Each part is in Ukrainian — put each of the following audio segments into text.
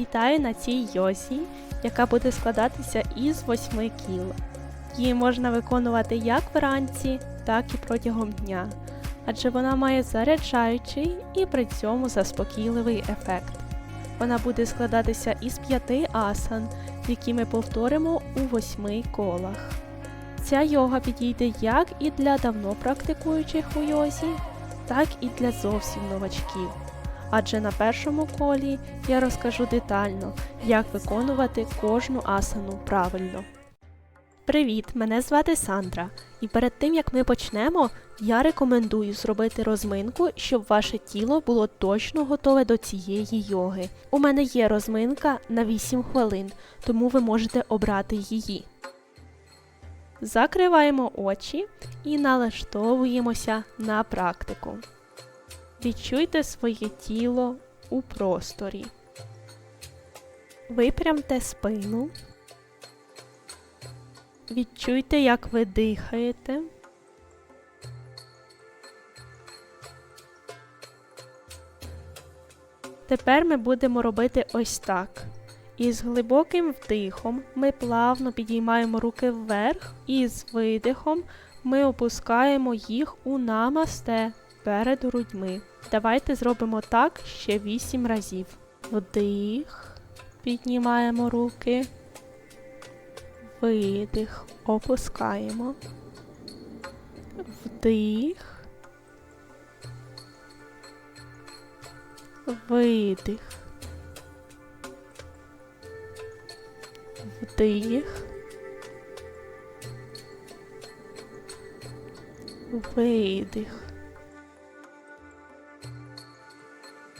Вітаю на цій йозі, яка буде складатися із восьми кіл. Її можна виконувати як вранці, так і протягом дня, адже вона має заряджаючий і при цьому заспокійливий ефект. Вона буде складатися із п'яти асан, які ми повторимо у восьми колах. Ця йога підійде як і для давно практикуючих у йозі, так і для зовсім новачків. Адже на першому колі я розкажу детально, як виконувати кожну асану правильно. Привіт! Мене звати Сандра, і перед тим як ми почнемо, я рекомендую зробити розминку, щоб ваше тіло було точно готове до цієї йоги. У мене є розминка на 8 хвилин, тому ви можете обрати її. Закриваємо очі і налаштовуємося на практику. Відчуйте своє тіло у просторі. Випрямте спину. Відчуйте, як ви дихаєте. Тепер ми будемо робити ось так. Із глибоким вдихом ми плавно підіймаємо руки вверх, і з видихом ми опускаємо їх у намасте перед грудьми. Давайте зробимо так ще 8 разів. Вдих, піднімаємо руки, видих, опускаємо, вдих, видих, вдих, видих.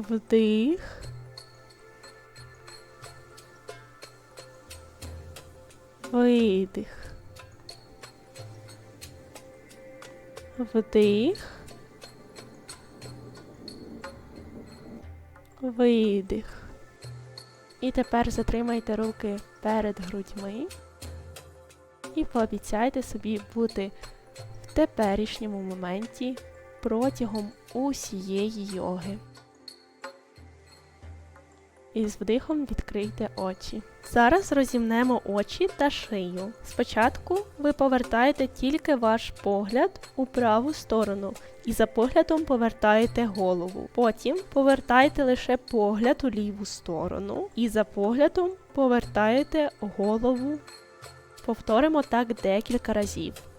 Вдих. Видих. Вдих. Видих. І тепер затримайте руки перед грудьми і пообіцяйте собі бути в теперішньому моменті протягом усієї йоги. І з вдихом відкрийте очі. Зараз розімнемо очі та шию. Спочатку ви повертаєте тільки ваш погляд у праву сторону і за поглядом повертаєте голову. Потім повертаєте лише погляд у ліву сторону і за поглядом повертаєте голову. Повторимо так декілька разів.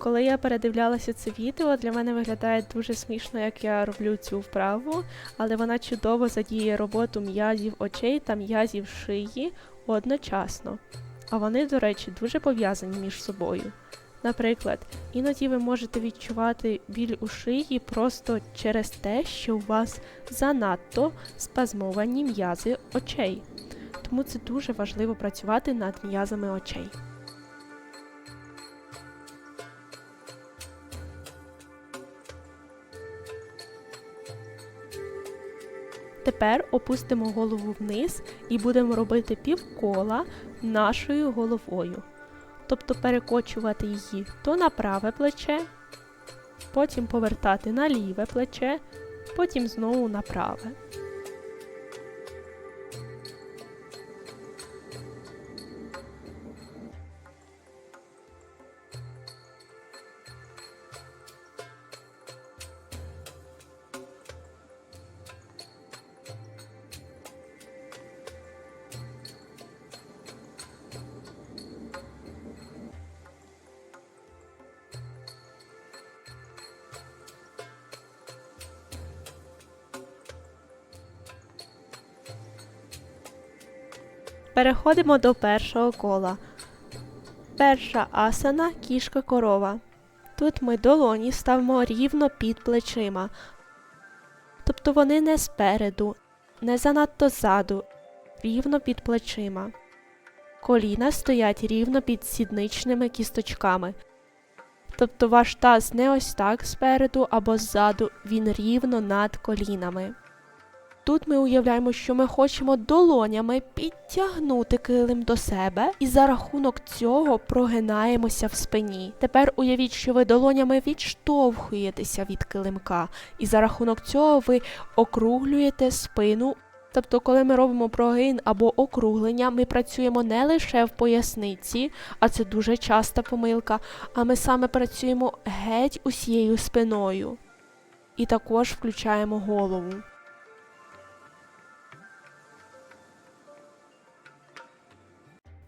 Коли я передивлялася це відео, для мене виглядає дуже смішно, як я роблю цю вправу, але вона чудово задіє роботу м'язів очей та м'язів шиї одночасно. А вони, до речі, дуже пов'язані між собою. Наприклад, іноді ви можете відчувати біль у шиї просто через те, що у вас занадто спазмовані м'язи очей. Тому це дуже важливо працювати над м'язами очей. Тепер опустимо голову вниз і будемо робити півкола нашою головою. Тобто перекочувати її то на праве плече, потім повертати на ліве плече, потім знову на праве. Переходимо до першого кола. Перша асана кішка корова. Тут ми долоні ставимо рівно під плечима. Тобто вони не спереду, не занадто ззаду, рівно під плечима. Коліна стоять рівно під сідничними кісточками. Тобто ваш таз не ось так спереду або ззаду, він рівно над колінами. Тут ми уявляємо, що ми хочемо долонями підтягнути килим до себе, і за рахунок цього прогинаємося в спині. Тепер уявіть, що ви долонями відштовхуєтеся від килимка, і за рахунок цього ви округлюєте спину. Тобто, коли ми робимо прогин або округлення, ми працюємо не лише в поясниці, а це дуже часта помилка, а ми саме працюємо геть усією спиною. І також включаємо голову.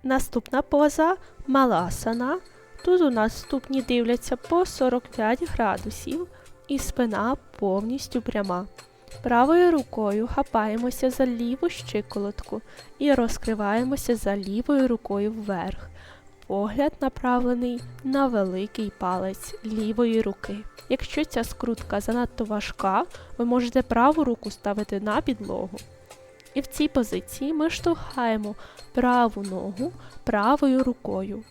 Наступна поза маласана. Тут у нас ступні дивляться по 45 градусів і спина повністю пряма. Правою рукою хапаємося за ліву щиколотку і розкриваємося за лівою рукою вверх. Погляд направлений на великий палець лівої руки. Якщо ця скрутка занадто важка, ви можете праву руку ставити на підлогу. І в цій позиції ми штовхаємо праву ногу правою рукою.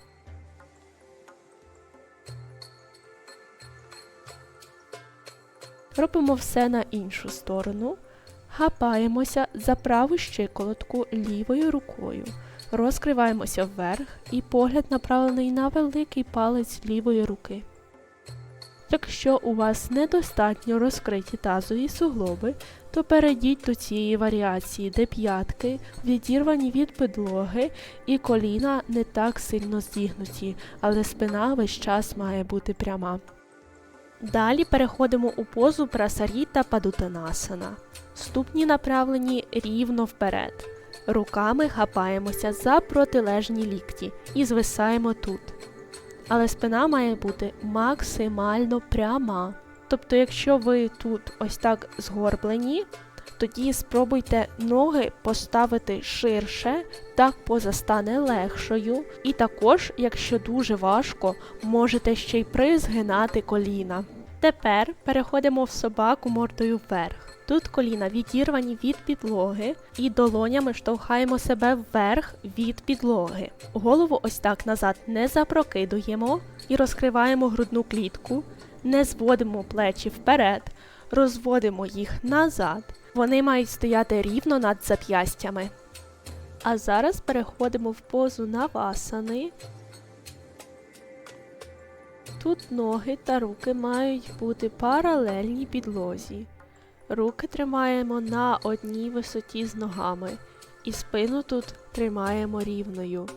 Робимо все на іншу сторону. Хапаємося за праву щиколотку лівою рукою. Розкриваємося вверх і погляд направлений на великий палець лівої руки. Якщо у вас недостатньо розкриті тазові суглоби, то перейдіть до цієї варіації, де п'ятки відірвані від підлоги і коліна не так сильно зігнуті, але спина весь час має бути пряма. Далі переходимо у позу прасаріта падутанасана. Ступні направлені рівно вперед. Руками хапаємося за протилежні лікті і звисаємо тут. Але спина має бути максимально пряма. Тобто, якщо ви тут ось так згорблені, тоді спробуйте ноги поставити ширше, так поза стане легшою. І також, якщо дуже важко, можете ще й призгинати коліна. Тепер переходимо в собаку мордою вверх. Тут коліна відірвані від підлоги і долонями штовхаємо себе вверх від підлоги. Голову ось так назад не запрокидуємо і розкриваємо грудну клітку, не зводимо плечі вперед, розводимо їх назад. Вони мають стояти рівно над зап'ястями. А зараз переходимо в позу навасани. Тут ноги та руки мають бути паралельні підлозі. Руки тримаємо на одній висоті з ногами, і спину тут тримаємо рівною.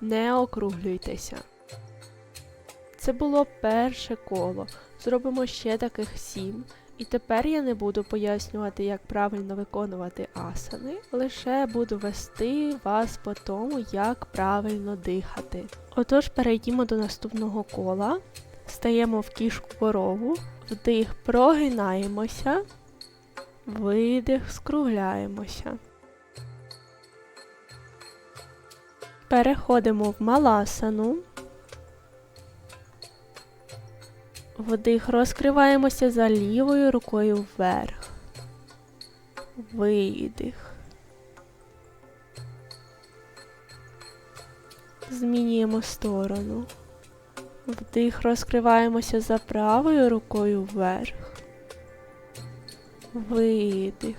Не округлюйтеся. Це було перше коло. Зробимо ще таких сім. І тепер я не буду пояснювати, як правильно виконувати асани, лише буду вести вас по тому, як правильно дихати. Отож, перейдімо до наступного кола, стаємо в кішку корову, вдих, прогинаємося, видих, скругляємося. Переходимо в маласану. Вдих, розкриваємося за лівою рукою вверх. Видих. Змінюємо сторону. Вдих, розкриваємося за правою рукою вверх. Видих.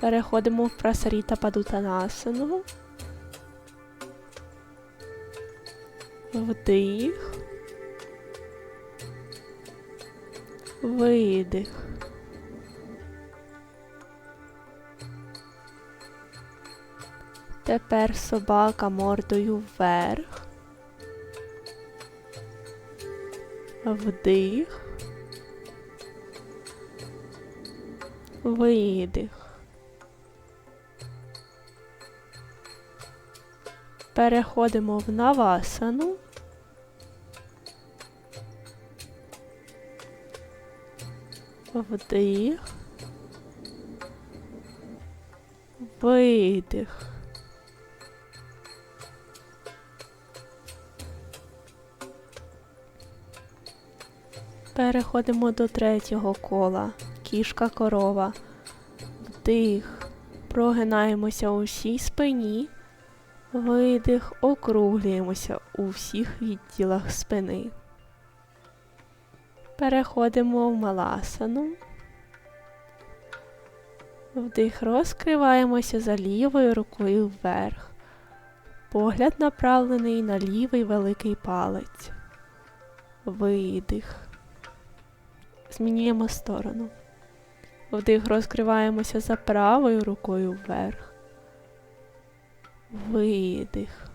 Переходимо в прасаріта падутанасану. Вдих. Видих. Тепер собака мордою вверх. Вдих. Видих. Переходимо в навасану. Вдих. Видих. Переходимо до третього кола. кішка корова. Вдих. Прогинаємося у всій спині. Видих, округлюємося у всіх відділах спини. Переходимо в маласану. Вдих, розкриваємося за лівою рукою вверх. Погляд направлений на лівий великий палець. Видих. Змінюємо сторону. Вдих, розкриваємося за правою рукою вверх. Видих.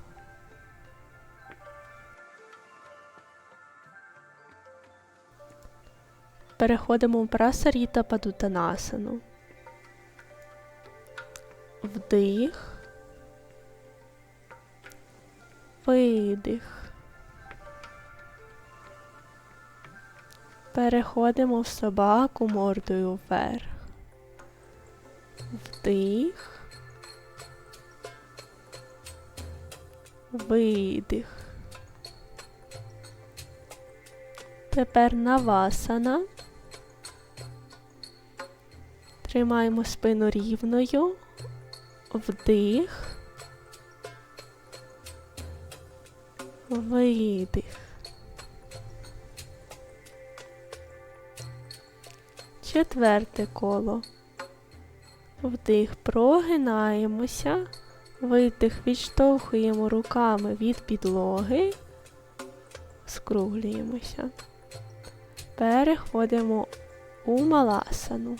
Переходимо в прасаріта падутанасану. Вдих. Видих. Переходимо в собаку мордою вверх. Вдих. Видих. Тепер навасана. Тримаємо спину рівною. Вдих. Видих. Четверте коло. Вдих, прогинаємося. Видих, відштовхуємо руками від підлоги. Скруглюємося. Переходимо у маласану.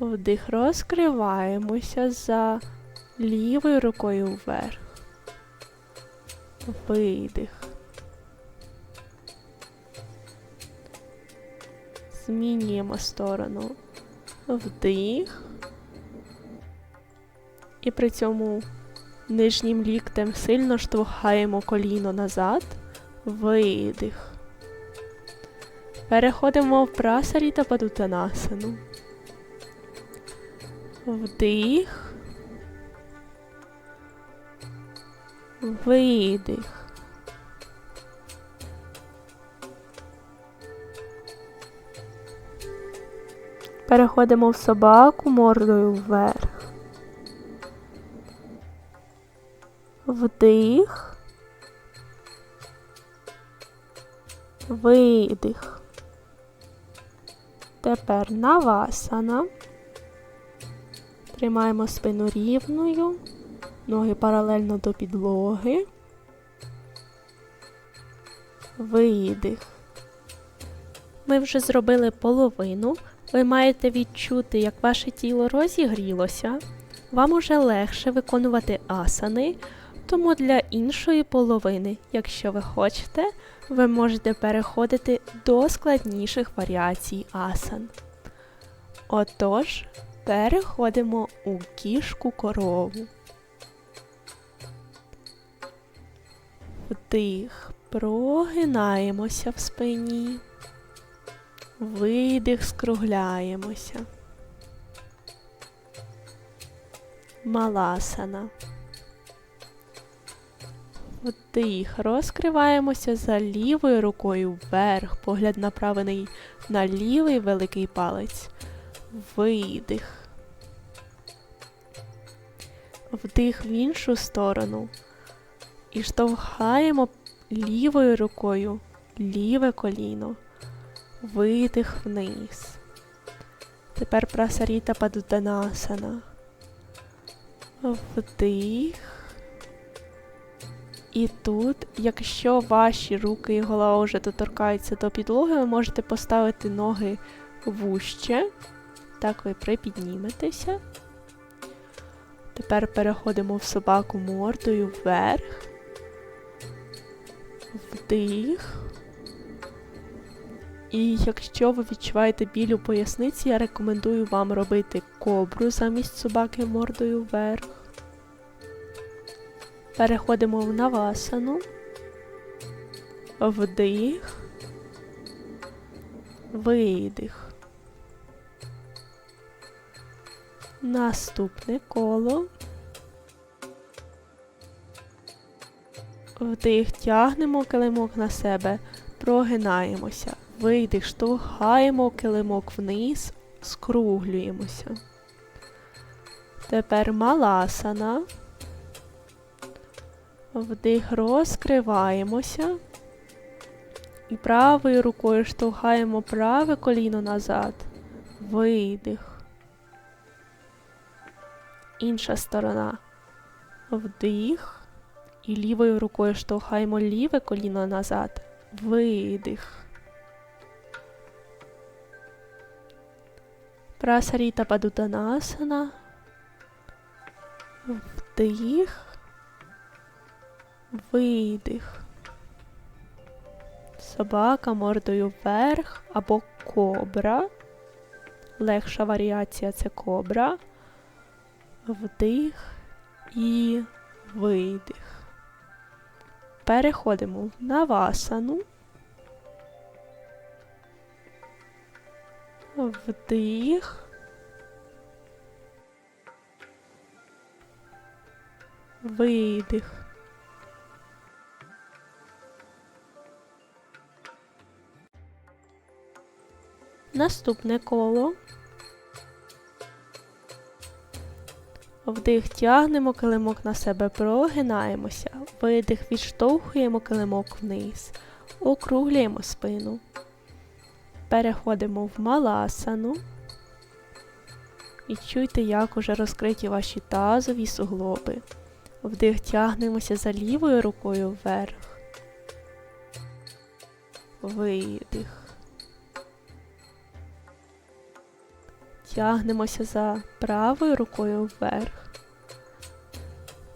Вдих, розкриваємося за лівою рукою вверх. Видих. Змінюємо сторону. Вдих. І при цьому нижнім ліктем сильно штовхаємо коліно назад. Видих. Переходимо в прасарі та падутанасану. Вдих. Видих. Переходимо в собаку мордою вверх. Вдих. Видих. Тепер навасана. Тримаємо спину рівною, ноги паралельно до підлоги. Видих. Ми вже зробили половину. Ви маєте відчути, як ваше тіло розігрілося. Вам уже легше виконувати асани, тому для іншої половини, якщо ви хочете, ви можете переходити до складніших варіацій асан. Отож, переходимо у кішку корову. Вдих, прогинаємося в спині. Видих, скругляємося. Маласана. Вдих, розкриваємося за лівою рукою вверх, погляд направлений на лівий великий палець. Видих. Вдих в іншу сторону. І штовхаємо лівою рукою ліве коліно. Видих вниз. Тепер прасаріта падутанасана. Вдих. І тут, якщо ваші руки і голова вже доторкаються до підлоги, ви можете поставити ноги вужче. Так ви припідніметеся. Тепер переходимо в собаку мордою вверх. Вдих. І якщо ви відчуваєте біль у поясниці, я рекомендую вам робити кобру замість собаки мордою вверх. Переходимо в навасану. Вдих. Видих. Наступне коло. Вдих, тягнемо килимок на себе, прогинаємося. Видих, штовхаємо килимок вниз, скруглюємося. Тепер маласана. Вдих, розкриваємося. І правою рукою штовхаємо праве коліно назад. Видих. Інша сторона. Вдих. І лівою рукою штовхаємо ліве коліно назад. Видих. Прасаріта падутанасана. Вдих. Видих. Собака мордою вверх або кобра. Легша варіація це кобра. Вдих і видих. Переходимо на васану. Вдих. Видих. Наступне коло. Вдих тягнемо килимок на себе, прогинаємося. Видих, відштовхуємо килимок вниз. Округлюємо спину. Переходимо в маласану. І чуйте, як уже розкриті ваші тазові суглоби. Вдих тягнемося за лівою рукою вверх. Видих. Тягнемося за правою рукою вверх.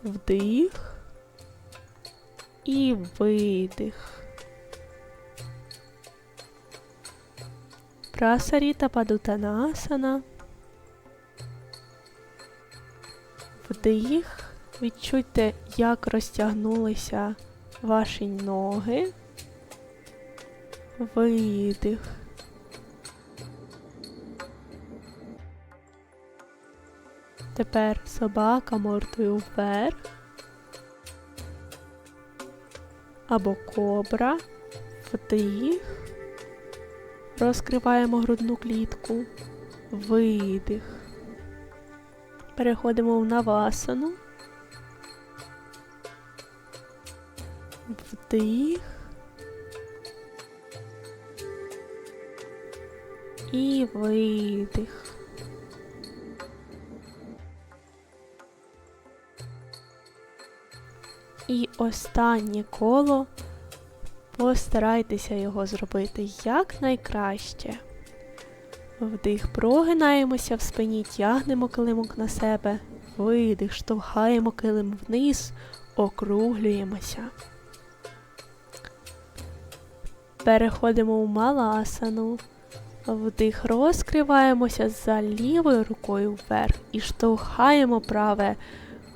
Вдих і видих. Прасаріта падутанасана. Вдих. Відчуйте, як розтягнулися ваші ноги. Видих. Тепер собака мордою вверх. Або кобра. Вдих. Розкриваємо грудну клітку. Видих. Переходимо в навасану. Вдих. І видих. І останнє коло. Постарайтеся його зробити якнайкраще. Вдих, прогинаємося в спині, тягнемо килимок на себе. Видих, штовхаємо килим вниз, округлюємося. Переходимо в маласану. Вдих, розкриваємося за лівою рукою вверх і штовхаємо праве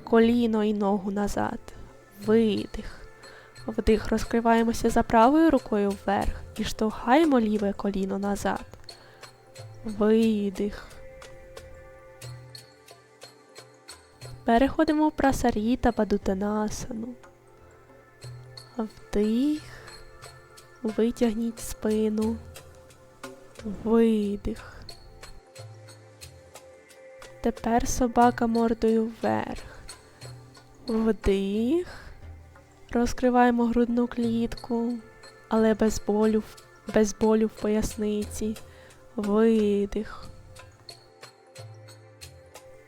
коліно і ногу назад. Видих. Вдих, розкриваємося за правою рукою вверх і штовхаємо ліве коліно назад. Видих. Переходимо в прасаріта падутанасану. Вдих. Витягніть спину. Видих. Тепер собака мордою вверх. Вдих. Розкриваємо грудну клітку, але без болю, без болю в поясниці. Видих.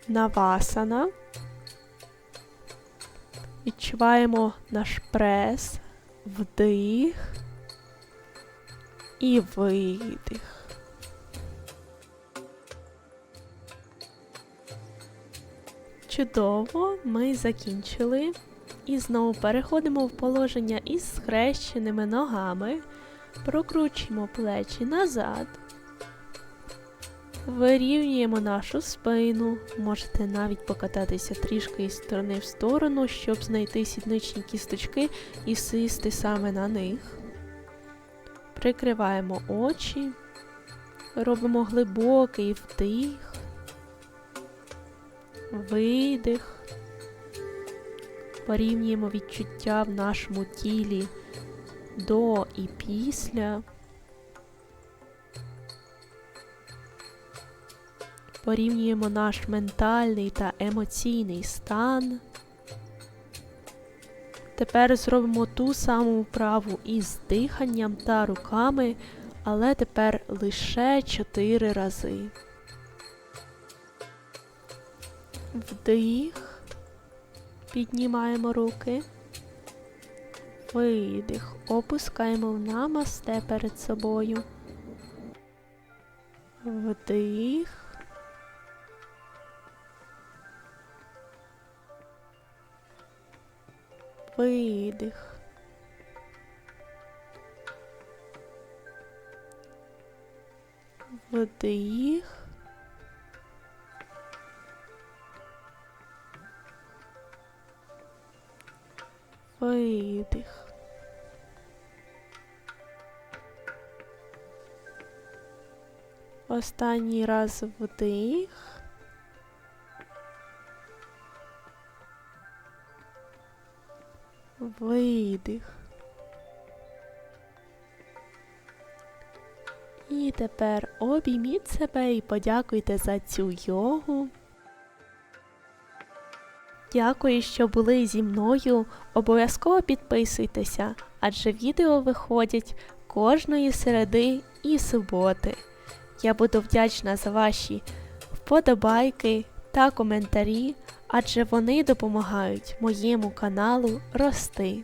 Навасана. Відчуваємо наш прес, вдих і видих. Чудово, ми закінчили. І знову переходимо в положення із схрещеними ногами, прокручуємо плечі назад, вирівнюємо нашу спину, можете навіть покататися трішки із сторони в сторону, щоб знайти сідничні кісточки і сісти саме на них. Прикриваємо очі, робимо глибокий вдих, видих порівнюємо відчуття в нашому тілі до і після. Порівнюємо наш ментальний та емоційний стан. Тепер зробимо ту саму вправу із диханням та руками, але тепер лише 4 рази. Вдих. Піднімаємо руки. Видих. Опускаємо в намасте перед собою. Вдих. Видих. Вдих. Видих. Останній раз вдих. Видих. І тепер обійміть себе і подякуйте за цю йогу. Дякую, що були зі мною. Обов'язково підписуйтеся, адже відео виходять кожної середи і суботи. Я буду вдячна за ваші вподобайки та коментарі, адже вони допомагають моєму каналу рости.